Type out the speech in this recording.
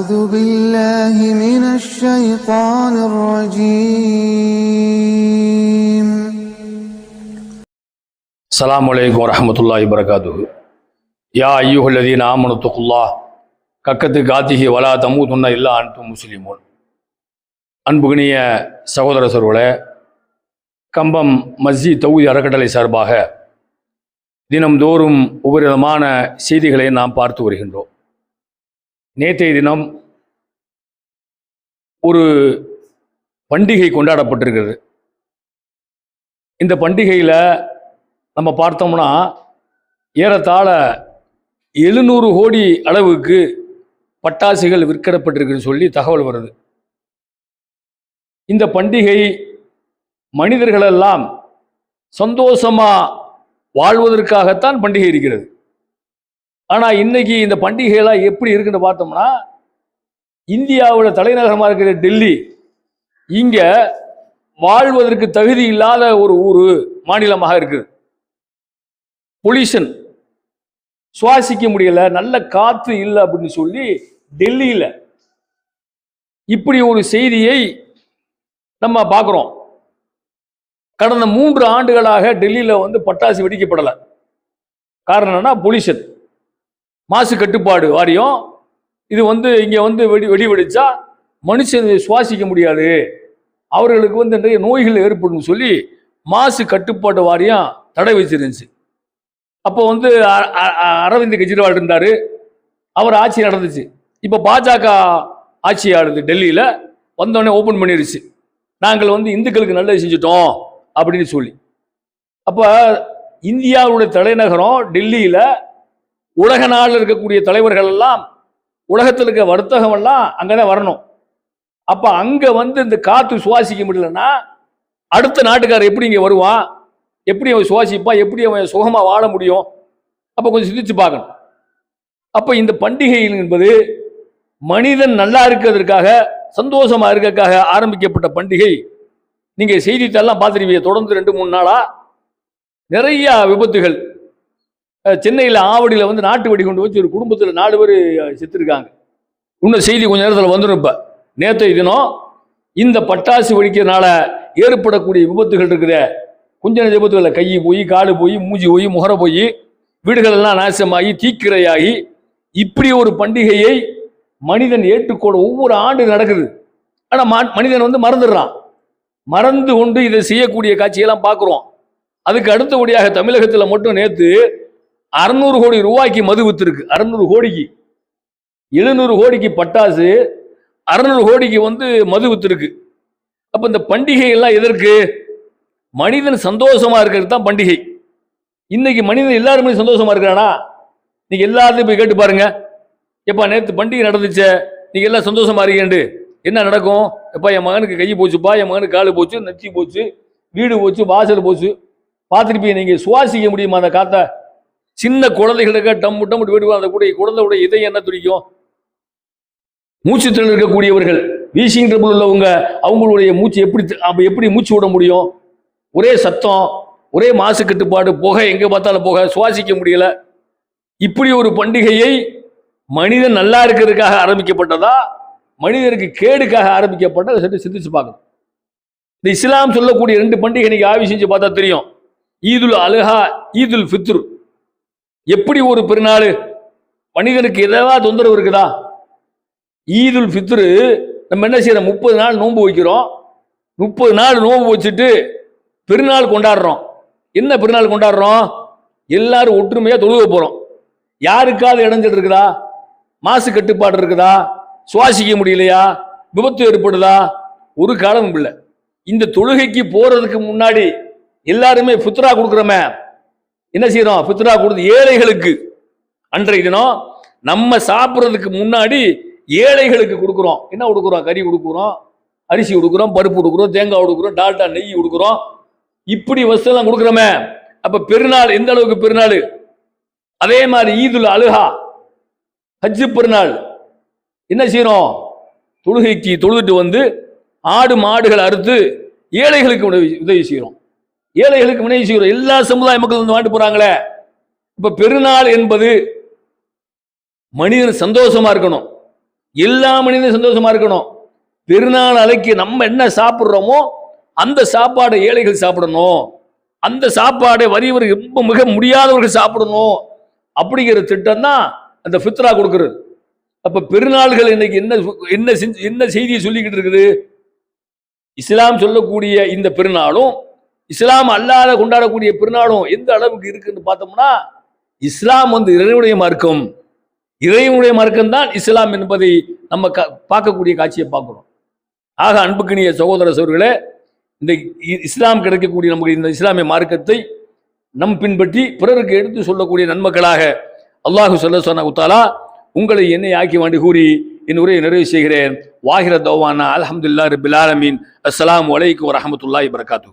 أعوذ بالله من الشيطان الرجيم السلام عليكم ورحمة الله وبركاته يا أيها الذين آمنوا اتقوا الله கக்கத்து காத்திகி வலா தமுதுன்ன இல்லா அன்தும் முஸ்லிமோன் அன்புகணிய சகோதர சர்வலே கம்பம் மஸ்ஜித் தொகுதி அறக்கட்டளை சார்பாக தினம்தோறும் ஒவ்வொரு விதமான செய்திகளை நாம் பார்த்து வருகின்றோம் நேற்றைய தினம் ஒரு பண்டிகை கொண்டாடப்பட்டிருக்கிறது. இந்த பண்டிகையில் நம்ம பார்த்தோம்னா ஏறத்தாழ எழுநூறு கோடி அளவுக்கு பட்டாசுகள் விற்கப்பட்டிருக்குன்னு சொல்லி தகவல் வருது. இந்த பண்டிகை மனிதர்களெல்லாம் சந்தோஷமாக வாழ்வதற்காகத்தான் பண்டிகை இருக்கிறது. ஆனால் இன்னைக்கு இந்த பண்டிகைகள்லாம் எப்படி இருக்குன்னு பார்த்தோம்னா இந்தியாவில் தலைநகரமாக இருக்கிற டெல்லி இங்கே வாழ்வதற்கு தகுதி இல்லாத ஒரு ஊர் மாநிலமாக இருக்குது. பொல்யூஷன் சுவாசிக்க முடியல நல்ல காற்று இல்லை அப்படின்னு சொல்லி டெல்லியில் இப்படி ஒரு செய்தியை நம்ம பார்க்குறோம். கடந்த மூன்று ஆண்டுகளாக டெல்லியில் வந்து பட்டாசு வெடிக்கப்படலை. காரணம் என்னன்னா பொல்யூஷன் மாசு கட்டுப்பாடு வாரியம். இது வந்து இங்கே வந்து வெடி வெடி வெடிச்சா மனுஷன் சுவாசிக்க முடியாது. அவர்களுக்கு வந்து நிறைய நோய்கள் ஏற்படும் சொல்லி மாசு கட்டுப்பாட்டு வாரியம் தடை வச்சிருந்துச்சு. அப்போ வந்து அரவிந்த் கெஜ்ரிவால் இருந்தார். அவர் ஆட்சி நடந்துச்சு. இப்போ பாஜக ஆட்சி டெல்லியில் வந்தோடனே ஓப்பன் பண்ணிருச்சு. நாங்கள் வந்து இந்துக்களுக்கு நல்லது செஞ்சுட்டோம் அப்படின்னு சொல்லி. அப்போ இந்தியாவுடைய தலைநகரம் டெல்லியில் உலக நாளில் இருக்கக்கூடிய தலைவர்கள் எல்லாம் உலகத்தில் இருக்க வர்த்தகம் எல்லாம் அங்கே தான் வரணும். அப்போ அங்கே வந்து இந்த காற்று சுவாசிக்க முடியலன்னா அடுத்த நாட்டுக்காரர் எப்படி இங்கே வருவான் எப்படி அவன் சுவாசிப்பான் எப்படி அவன் சுகமாக வாழ முடியும்? அப்போ கொஞ்சம் சிந்திச்சு பார்க்கணும். அப்போ இந்த பண்டிகை என்பது மனிதன் நல்லா இருக்கிறதுக்காக சந்தோஷமாக இருக்கறதுக்காக ஆரம்பிக்கப்பட்ட பண்டிகை. நீங்கள் செய்தித்தாள்லாம் பார்த்துருவீங்க தொடர்ந்து ரெண்டு மூணு நாளாக நிறையா விபத்துகள் சென்னையில் ஆவடியில் வந்து நாட்டு வெடி கொண்டு வச்சு ஒரு குடும்பத்தில் நாலு பேர் செத்துருக்காங்க. இன்னும் செய்தி கொஞ்சம் நேரத்தில் வந்துடும் இப்போ. நேற்றைய தினம் இந்த பட்டாசு வெடிக்கிறதுனால ஏற்படக்கூடிய விபத்துகள் இருக்குது. கொஞ்ச நேர விபத்துகளில் கை போய் காலு போய் மூஞ்சி போய் முகர போய் வீடுகளெல்லாம் நாசமாகி தீக்கிரையாகி இப்படி ஒரு பண்டிகையை மனிதன் ஏற்றுக்கொள்ள ஒவ்வொரு ஆண்டு நடக்குது. ஆனால் மனிதன் வந்து மறந்துடுறான். மறந்து கொண்டு இதை செய்யக்கூடிய காட்சியெல்லாம் பார்க்குறோம். அதுக்கு அடுத்தபடியாக தமிழகத்தில் மட்டும் நேற்று அறுநூறு கோடி ரூபாய்க்கு மது வித்துருக்கு. அறுநூறு கோடிக்கு. எழுநூறு கோடிக்கு பட்டாசு அறுநூறு கோடிக்கு வந்து மது வித்துருக்கு. அப்போ இந்த பண்டிகை எல்லாம் எதற்கு? மனிதன் சந்தோஷமா இருக்கிறது தான் பண்டிகை. இன்னைக்கு மனிதன் எல்லாருமே சந்தோஷமா இருக்கிறானா? நீங்க எல்லாத்தையும் போய் கேட்டு பாருங்க. எப்பா நேற்று பண்டிகை நடந்துச்சே. நீங்க எல்லாம் சந்தோஷமா இருக்கேண்டு என்ன நடக்கும்? எப்பா என் மகனுக்கு கை போச்சுப்பா என் மகனுக்கு காலு போச்சு நச்சு போச்சு வீடு போச்சு வாசல் போச்சு. பார்த்துருப்பீங்க நீங்க சுவாசிக்க முடியுமா அந்த காத்தை? சின்ன குழந்தைகளுக்கு டம்மு டம் வீடு அந்த கூட குழந்தையோட இதயம் என்ன துடிக்கும்? மூச்சுத்திறன் இருக்கக்கூடியவர்கள் வீசிங் ட்ரபிள் உள்ளவங்க அவங்களுடைய மூச்சு எப்படி அப்போ எப்படி மூச்சு விட முடியும்? ஒரே சத்தம் ஒரே மாசு கட்டுப்பாடு புகை எங்கே பார்த்தாலும் புகை சுவாசிக்க முடியல. இப்படி ஒரு பண்டிகையை மனிதன் நல்லா இருக்கிறதுக்காக ஆரம்பிக்கப்பட்டதா? மனிதருக்கு கேடுக்காக ஆரம்பிக்கப்பட்ட சற்று சிந்திச்சு பார்க்கணும். இந்த இஸ்லாம் சொல்லக்கூடிய ரெண்டு பண்டிகை இன்னைக்கு ஆவி செஞ்சு பார்த்தா தெரியும். ஈதுல் அலுஹா ஈதுல் ஃபித்ரு. எப்படி ஒரு பெருநாள்? மனிதனுக்கு எதாவது தொந்தரவு இருக்குதா? ஈதுல் ஃபித்ரு நம்ம என்ன செய்யறோம்? முப்பது நாள் நோன்பு வைக்கிறோம். முப்பது நாள் நோன்பு வச்சுட்டு பெருநாள் கொண்டாடுறோம். என்ன பெருநாள் கொண்டாடுறோம்? எல்லாரும் ஒற்றுமையாக தொழுக போகிறோம் யாருக்காவது இடைஞ்சல் இருக்குதா? மாசு கட்டுப்பாடு இருக்குதா? சுவாசிக்க முடியலையா? விபத்து ஏற்படுதா? ஒரு காலமும் இல்லை. இந்த தொழுகைக்கு போறதுக்கு முன்னாடி எல்லாருமே ஃபித்ரா கொடுக்குறோமே. என்ன செய்யறோம்? ஃபித்ரா கொடுத்து ஏழைகளுக்கு அன்றைய தினம் நம்ம சாப்பிட்றதுக்கு முன்னாடி ஏழைகளுக்கு கொடுக்குறோம். என்ன கொடுக்குறோம்? கறி கொடுக்குறோம் அரிசி கொடுக்குறோம் பருப்பு கொடுக்குறோம் தேங்காய் கொடுக்குறோம் டால்டா நெய் கொடுக்குறோம். இப்படி வசதிலாம் கொடுக்குறோமே. அப்போ பெருநாள் எந்த அளவுக்கு பெருநாள்? அதே மாதிரி ஈதுல் அழுகா ஹஜ்ஜு பெருநாள். என்ன செய்யறோம்? தொழுகைக்கு தொழுதுட்டு வந்து ஆடு மாடுகள் அறுத்து ஏழைகளுக்கு உதவி உதவி செய்கிறோம் ஏழைகளுக்கு வினை செய்கிறோம் எல்லா சமுதாய மக்கள் வந்து வாண்டு போறாங்களே. இப்ப பெருநாள் என்பது மனிதன் சந்தோஷமா இருக்கணும். எல்லா மனிதனும் சந்தோஷமா இருக்கணும். பெருநாள் அலைக்கு நம்ம என்ன சாப்பிட்றோமோ அந்த சாப்பாடை ஏழைகள் சாப்பிடணும். அந்த சாப்பாடை வறியவர் ரொம்ப மிக முடியாதவர்கள் சாப்பிடணும். அப்படிங்கிற திட்டம் தான் அந்த ஃபித்ரா கொடுக்குறது. அப்ப பெருநாள்கள் இன்னைக்கு என்ன என்ன செஞ்சு- என்ன செய்தியை சொல்லிக்கிட்டு இருக்குது? இஸ்லாம் சொல்லக்கூடிய இந்த பெருநாளும் இஸ்லாம் அல்லாத கொண்டாடக்கூடிய பெருநாளும் எந்த அளவுக்கு இருக்குன்னு பார்த்தோம்னா இஸ்லாம் வந்து இறைவனுடைய மார்க்கம். இறைவனுடைய மார்க்கம் தான் இஸ்லாம் என்பதை நம்ம க- பார்க்கக்கூடிய காட்சியை பார்க்குறோம். ஆக அன்புக்கினிய சகோதர சோர்களே இந்த இ- இஸ்லாம் கிடைக்கக்கூடிய நமக்கு இந்த இஸ்லாமிய மார்க்கத்தை நம் பின்பற்றி பிறருக்கு எடுத்து சொல்லக்கூடிய நன்மக்களாக அல்லாஹு சொல்ல சொன்ன உத்தாலா உங்களை என்னை ஆக்கி வேண்டி கூறி என் உரையை நிறைவு செய்கிறேன். வாகிர தௌவானா அலமதுல்லா ரபில் ஆலமீன். அஸ்லாம் வலைக்கு வரஹ்மத்துல்லாஹி வரகாத்து